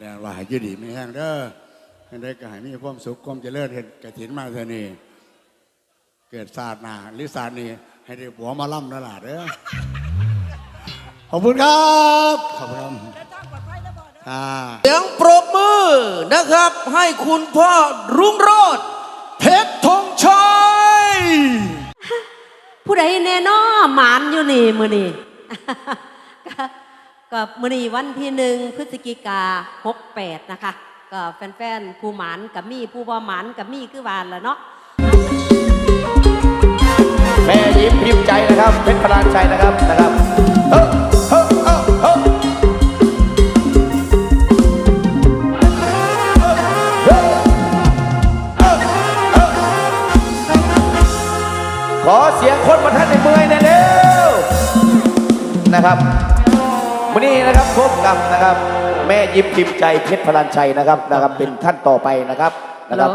แล้วว่าให้อยืดดีไม่แห้งเด้อให้ได้ก็ให้มีความสุขความเจริญเห็นกระถินมาเท่านี้เกิดศาสตร์หนาหรือศาสตร์นี้ให้ได้ผัวมาล่ำนั่นแหละเด้อขอบคุณครับขอบคุณครับอ่าเสียงปรบมือนะครับ ให้คุณพ่อรุ่งโรจน์เพชรธงชัยผู้ใดแน่นอหมานอยู่นี่มือนี่ก็ ก็มือนีวันที่หนึ่งพฤศจิกาหกแปดนะคะ ก็แฟนๆผู้หมานกับมี่ผู้บ่หมานกับมี่คือวานละเนาะแม่ยิ้มพิมพ์ใจนะครับเป็นพลานใจนะครับนะครับเฮ้อเฮ้อเฮ้อเฮ้อขอเสียงคนมาท่านในเมื่อยหน่อยเร็วนะครับ วันนี้นะครับพบกับนะครับ แม่ยิ้มพิมพ์ใจเพชรพลานชัยนะครับนะครับ เป็นท่านต่อไปนะครับนะครับ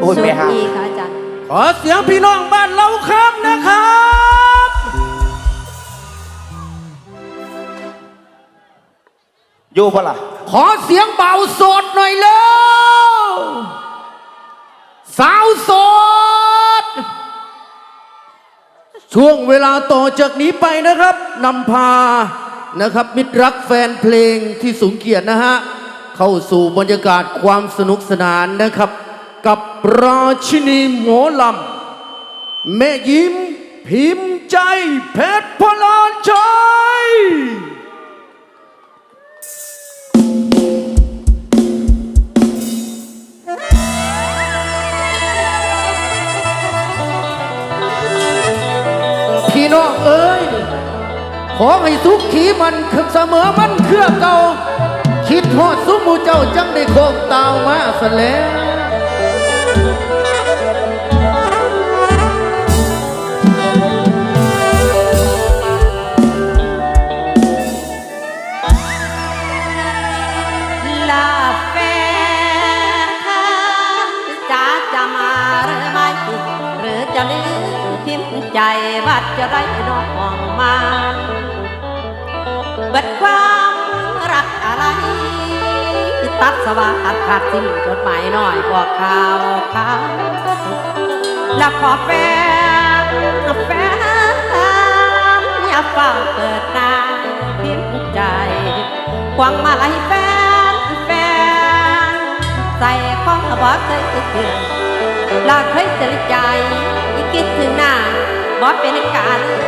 โอ้ยโชแม่คฮะดีค่ะอาจารย์ขอเสียงพี่น้องบ้านเราครับนะครับอยู่ปะล่ะขอเสียงเบาโสดหน่อยเร็วสาวโสด ช่วงเวลาต่อจากนี้ไปนะครับนำพานะครับ มิตรรักแฟนเพลงที่สูงเกียรตินะฮะ เข้าสู่บรรยากาศความสนุกสนานนะครับ กับราชินีหมอลำแม่ยิ้ม พิมพ์ใจเพชรพลานชัย น้องเอ้ย ขอให้สุขขีมันคือเสมอมันเครือเก่า คิดหอดสุมูเจ้าจังได้โคกตาวมาสแล้ว ใจว่าจะได้น้องมาเบิดความรักอะไร ตัดสวัดขาดสิ้นจดหมายน้อยบอกข่าวข่าวและขอแฟนแฟนอย่าเฝ้าเปิดหน้าพิมใจหวังมาลัยแฟนแฟนใส่ของบอกเคยเกินลาเคยเจอใจ บอกเป็นการห